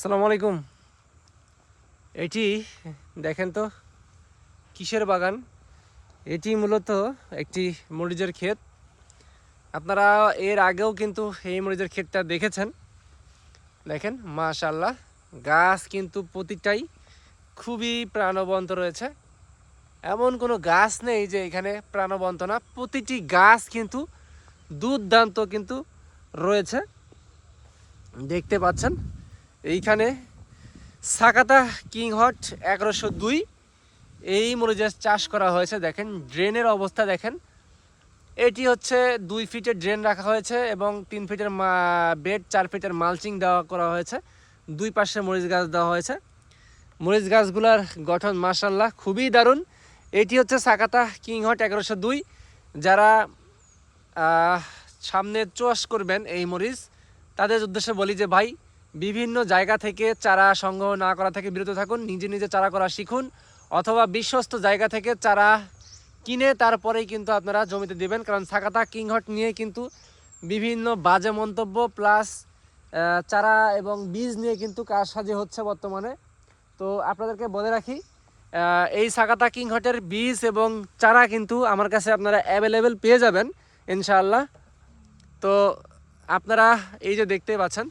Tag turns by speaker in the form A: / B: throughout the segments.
A: আসসালামু আলাইকুম। এটি, দেখেন তো, কিসের বাগান? এটি মূলত একটি মরিচের ক্ষেত। আপনারা এর আগেও কিন্তু এই মরিচের ক্ষেতটা দেখেছেন। দেখেন মাশাল্লাহ গাছ কিন্তু প্রতিটাই খুবই প্রাণবন্ত রয়েছে। এমন কোনো গাছ নেই যে এখানে প্রাণবন্ত না, প্রতিটি গাছ কিন্তু দুর্দান্ত কিন্তু রয়েছে। দেখতে পাচ্ছেন এইখানে সাকাতা কিং হট এগারোশো দুই। এই মরিচের চাষ করা হয়েছে, দেখেন, ড্রেনের অবস্থা দেখেন। এটি হচ্ছে দুই ফিটের ড্রেন রাখা হয়েছে এবং তিন ফিটের বেড, চার ফিটের মালচিং দেওয়া করা হয়েছে। দুই পাশে মরিচ গাছ দেওয়া হয়েছে। মরিচ গাছগুলার গঠন মাসাল্লাহ খুবই দারুণ। এটি হচ্ছে সাকাতা কিং হট এগারোশো দুই। যারা সামনে চোয়াশ করবেন এই মরিচ, তাদের উদ্দেশ্যে বলি যে, ভাই বিভিন্ন জায়গা থেকে চারা সংগ্রহ না করা থেকে বিরত থাকুন, নিজে নিজে চারা করা শিখুন, অথবা বিশ্বস্ত জায়গা থেকে চারা কিনে তারপরেই কিন্তু আপনারা জমিতে দিবেন। কারণ সাকাতা, কিংহট নিয়ে কিন্তু বিভিন্ন বাজে মন্তব্য, প্লাস চারা এবং বীজ নিয়ে কিন্তু কারসাজি হচ্ছে বর্তমানে। তো আপনাদেরকে বলে রাখি এই সাকাতা, কিংহটের বীজ এবং চারা কিন্তু আমার কাছে আপনারা অ্যাভেলেবেল পেয়ে যাবেন, ইনশাআল্লাহ। তো আপনারা এই যে দেখতে পাচ্ছেন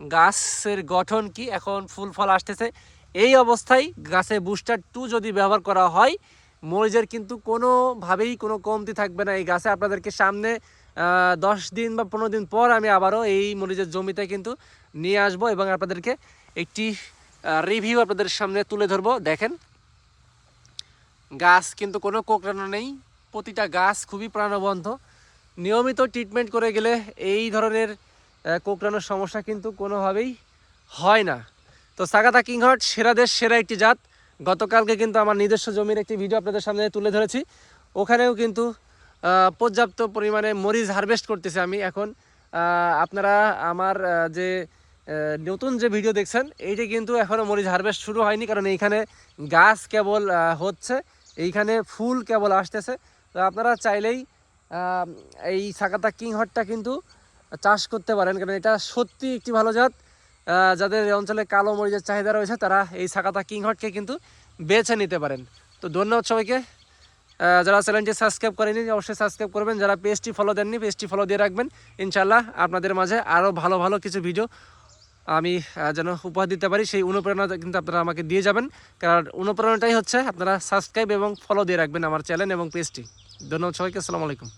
A: গাছের গঠন কি? এখন ফুল ফল আসতেছে। এই অবস্থায় গাছে বুস্টার টু যদি ব্যবহার করা হয়, মরিচের কিন্তু কোনোভাবেই কোনো কমতি থাকবে না এই গাছে। আপনাদেরকে সামনে দশ দিন বা পনেরো দিন পর আমি আবারও এই মরিচের জমিতে কিন্তু নিয়ে আসব এবং আপনাদেরকে একটি রিভিউ আপনাদের সামনে তুলে ধরবো। দেখেন, গাছ কিন্তু কোনো কোকড়ানো নেই। প্রতিটা গাছ খুবই প্রাণবন্ত। নিয়মিত ট্রিটমেন্ট করে গেলে এই ধরনের কোকড়ানোর সমস্যা কিন্তু কোনোভাবেই হয় না। তো সাগাতা কিংহট, সেরা দেশ, সেরা একটি জাত। গতকালকে কিন্তু আমার নিজস্ব জমির একটি ভিডিও আপনাদের সামনে তুলে ধরেছি। ওখানেও কিন্তু পর্যাপ্ত পরিমাণে মরিচ হারভেস্ট করতেছি আমি এখন। আপনারা আমার যে নতুন যে ভিডিও দেখছেন, এইটি কিন্তু এখনও মরিচ হারভেস্ট শুরু হয়নি। কারণ এইখানে গাছ কেবল হচ্ছে। এইখানে ফুল কেবল আসতেছে। তো আপনারা চাইলেই এই সাকাতা কিংহটটা কিন্তু চাষ করতে পারেন, কারণ এটা সত্যি একটি ভালো জাত। যাদের অঞ্চলে কালো মরিচের চাহিদা রয়েছে, তারা এই সাকাতা কিংহটকে কিন্তু বেছে নিতে পারেন। তো ধন্যবাদ সবাইকে। যারা চ্যানেলটি সাবস্ক্রাইব করেনি অবশ্যই সাবস্ক্রাইব করবেন। যারা পেজটি ফলো দেননি, পেজটি ফলো দিয়ে রাখবেন। ইনশাল্লাহ আপনাদের মাঝে আরও ভালো ভালো কিছু ভিডিও আমি যেন উপহার দিতে পারি। সেই অনুপ্রেরণা কিন্তু আপনারা আমাকে দিয়ে যাবেন। কারণ অনুপ্রেরণাটাই হচ্ছে আপনারা সাবস্ক্রাইব এবং ফলো দিয়ে রাখবেন আমার চ্যানেল এবং পেজটি ধন্যবাদ সবাইকে, আসসালামু আলাইকুম।